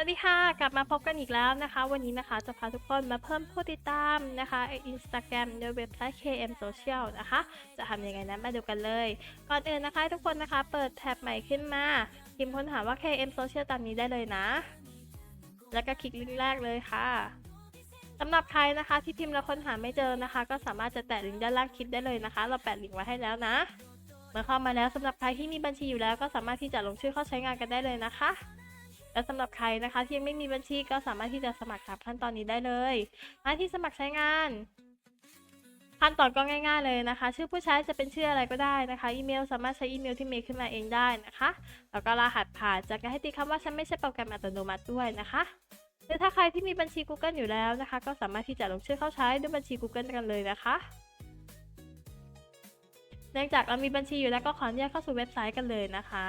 วัสดีค่ะ กลับมาพบกันอีกแล้วนะคะ วันนี้นะคะจะพาทุกคนมาเพิ่มผู้ติดตามนะคะอินสตาแกรมโดยเว็บไซต์ KM Social นะคะ จะทำยังไงนั้นมาดูกันเลย ก่อนอื่นนะคะทุกคนนะคะเปิดแท็บใหม่ขึ้นมาพิมพ์ค้นหาว่า KM Social ตามนี้ได้เลยนะ แล้วก็คลิกลิงก์แรกเลยค่ะสำหรับใครนะคะที่พิมพ์แล้วค้นหาไม่เจอนะคะ ก็สามารถจะแตะลิงก์ด้านล่างคลิปได้เลยนะคะ เราแปะลิงก์ไว้ให้แล้วนะ เมื่อเข้ามาแล้วสำหรับใครที่มีบัญชีอยู่แล้ว ก็สามารถที่จะลงชื่อเข้าใช้งานกันได้เลยนะคะ และสำหรับใครนะคะที่ยังไม่มีบัญชีก็สามารถที่จะสมัครตามขั้นตอนนี้ได้เลยมาที่สมัครใช้งานขั้นตอนก็ง่าย ๆเลยนะคะ ชื่อผู้ใช้จะเป็นชื่ออะไรก็ได้นะคะ อีเมลสามารถใช้อีเมลที่เมลขึ้นมาเองได้นะคะ แล้วก็รหัสผ่านจากการให้ตีคำว่าฉันไม่ใช่โปรแกรมอัตโนมัติด้วยนะคะหรือถ้าใครที่มีบัญชี Google อยู่แล้วนะคะ ก็สามารถที่จะลงชื่อเข้าใช้ด้วยบัญชี Google กันเลยนะคะ เนื่องจากเรามีบัญชีอยู่แล้วก็ขออนุญาตเข้าสู่เว็บไซต์กันเลยนะคะ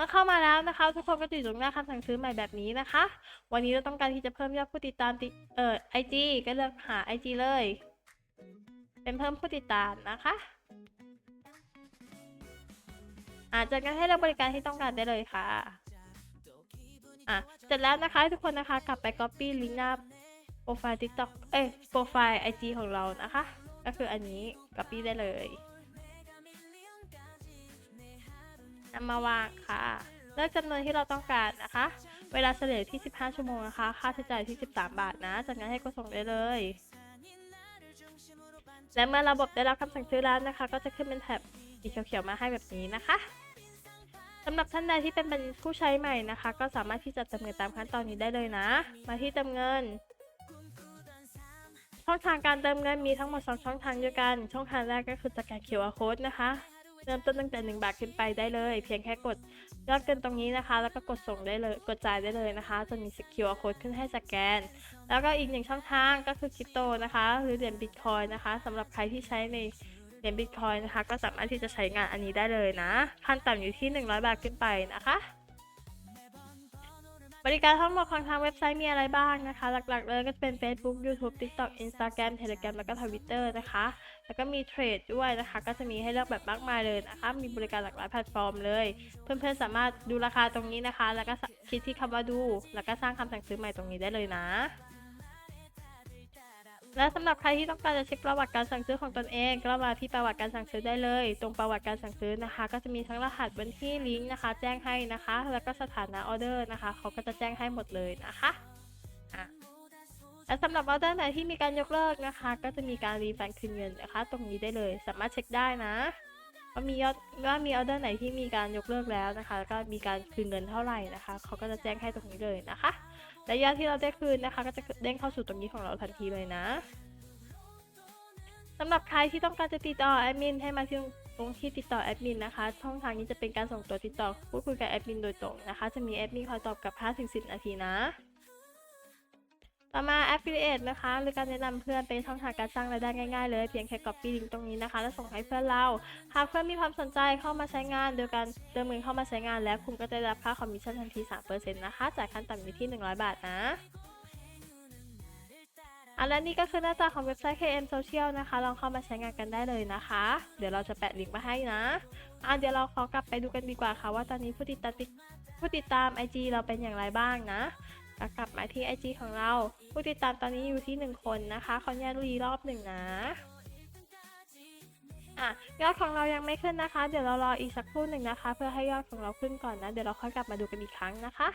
มื่อเข้ามาแล้วนะคะ ทุกคนก็จะอยู่ตรงหน้าคำสั่งซื้อใหม่แบบนี้นะคะ วันนี้เราต้องการที่จะเพิ่มยอดผู้ติดตามติเอ่อไอจีก็เลือกหา IG เลย เป็นเพิ่มผู้ติดตามนะคะอาจจะกันให้เราบริการที่ต้องการได้เลยค่ะอะเสร็จแล้วนะคะทุกคนนะคะกลับไป Copy ลิงก์หน้าโปรไฟล์ TikTok เอ้ยโปรไฟล์ IG ของเรานะคะ ก็คืออันนี้ Copy ได้เลย นำมาวางค่ะ เลือกจำนวนที่เราต้องการนะคะ เวลาเฉลี่ยที่ 15 ชั่วโมงนะคะ ค่าใช้จ่ายที่ 13 บาทนะ จากนั้นให้กดส่งได้เลย และเมื่อระบบได้รับคำสั่งซื้อแล้วนะคะ ก็จะขึ้นเป็นแถบสีเขียวๆมาให้แบบนี้นะคะสำหรับท่านใดที่เป็นผู้ใช้ใหม่นะคะ ก็สามารถที่จะเติมเงินตามขั้นตอนนี้ได้เลยนะ มาที่เติมเงินช่องทางการเติมเงินมีทั้งหมด 2 ช่องทางด้วยกัน ช่องทางแรกก็คือสแกน QR code นะคะ เริ่มต้นตั้งแต่ 1 บาทขึ้นไปได้เลย เพียงแค่กดยอดเกินตรงนี้นะคะ แล้วก็กดส่งได้เลยกดจ่ายได้เลยนะคะ จะมี QR code ขึ้นให้สแกน แล้วก็อีกหนึ่งช่องทางก็คือคริปโตนะคะ หรือเหรียญบิตคอยนะคะสำหรับใครที่ใช้ในเหรียญบิตคอยนะคะ ก็สามารถที่จะใช้งานอันนี้ได้เลยนะขั้นต่ำอยู่ที่ 100 บาทขึ้นไปนะคะ บริการทั้งหมดของทางเว็บไซต์มีอะไรบ้างนะคะ หลักๆ เลยก็จะเป็น Facebook YouTube TikTok Instagram Telegram แล้วก็ Twitter นะคะ แล้วก็มีเทรดด้วยนะคะ ก็จะมีให้เลือกแบบมากมายเลยนะคะ มีบริการหลากหลายแพลตฟอร์มเลย เพื่อนๆสามารถดูราคาตรงนี้นะคะ แล้วก็คลิกที่คำว่าดู แล้วก็สร้างคำสั่งซื้อใหม่ตรงนี้ได้เลยนะ และสำหรับใครที่ต้องการจะเช็คประวัติการสั่งซื้อของตนเองก็มาที่ประวัติการสั่งซื้อได้เลย ตรงประวัติการสั่งซื้อนะคะ ก็จะมีทั้งรหัสบัญชีลิงก์นะคะ แจ้งให้นะคะ แล้วก็สถานะออเดอร์นะคะเขาก็จะแจ้งให้หมดเลยนะคะอะและสำหรับออเดอร์ไหนที่มีการยกเลิกนะคะ ก็จะมีการรีฟันคืนเงินนะคะ ตรงนี้ได้เลยสามารถเช็คได้นะว่ามียอดว่ามีออเดอร์ไหนที่มีการยกเลิกแล้วนะคะแล้วก็มีการคืนเงินเท่าไหร่นะคะเขาก็จะแจ้งให้ตรงนี้เลยนะคะ และยาที่เราได้คืนนะคะ ก็จะเด้งเข้าสู่ตรงนี้ของเราทันทีเลยนะสำหรับใครที่ต้องการจะติดต่อแอดมินให้มาที่ตรงที่ติดต่อแอดมินนะคะ ช่องทางนี้จะเป็นการส่งตัวติดต่อพูดคุยกับแอดมินโดยตรงนะคะ จะมีแอดมินคอยตอบกลับ 5-10 นาทีนะ ต่อมา affiliate นะคะ หรือการแนะนำเพื่อนเป็นช่องทางการสร้างรายได้ง่ายๆเลย เพียงแค่ copy ลิงก์ตรงนี้นะคะ แล้วส่งให้เพื่อนเรา หากเพื่อนมีความสนใจเข้ามาใช้งานโดยการเติมเงินเข้ามาใช้งานแล้วคุณก็จะได้รับค่าคอมมิชชั่นทันที3%นะคะจายขั้นต่ำอยู่ที่ 100 บาทนะอันและนี่ก็คือหน้าตาของเว็บไซต์ KM Social นะคะ ลองเข้ามาใช้งานกันได้เลยนะคะ เดี๋ยวเราจะแปะลิงก์มาให้นะอะเดี๋ยวเราขอกลับไปดูกันดีกว่าค่ะว่าตอนนี้ผู้ติดตามผู้ติดตาม IG เราเป็นอย่างไรบ้างนะ แล้วกลับมาที่ IG ของเรา ผู้ติดตามตอนนี้อยู่ที่ 1 คนนะคะขออนุญาตรีรอบหนึ่งนะอะยอดของเรายังไม่ขึ้นนะคะ เดี๋ยวเรารออีกสักครู่หนึ่งนะคะ เพื่อให้ยอดของเราขึ้นก่อนนะ เดี๋ยวเราค่อยกลับมาดูกันอีกครั้งนะคะ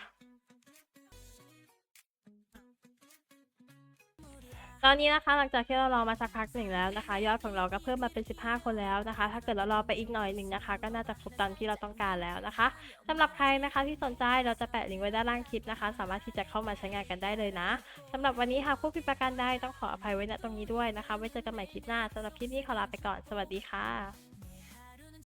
ตอนนี้นะคะหลังจากที่เรารอมาสักพักหนึ่งแล้วนะคะ ยอดของเราก็เพิ่มมาเป็น 15 คนแล้วนะคะ ถ้าเกิดเรารอไปอีกหน่อยหนึ่งนะคะ ก็น่าจะครบตามที่เราต้องการแล้วนะคะสำหรับใครนะคะที่สนใจเราจะแปะลิงก์ไว้ด้านล่างคลิปนะคะ สามารถที่จะเข้ามาใช้งานกันได้เลยนะสำหรับวันนี้หากผู้ผิดประการใดต้องขออภัยไว้ณตรงนี้ด้วยนะคะไว้เจอกันใหม่คลิปหน้าสำหรับคลิปนี้ขอลาไปก่อนสวัสดีค่ะ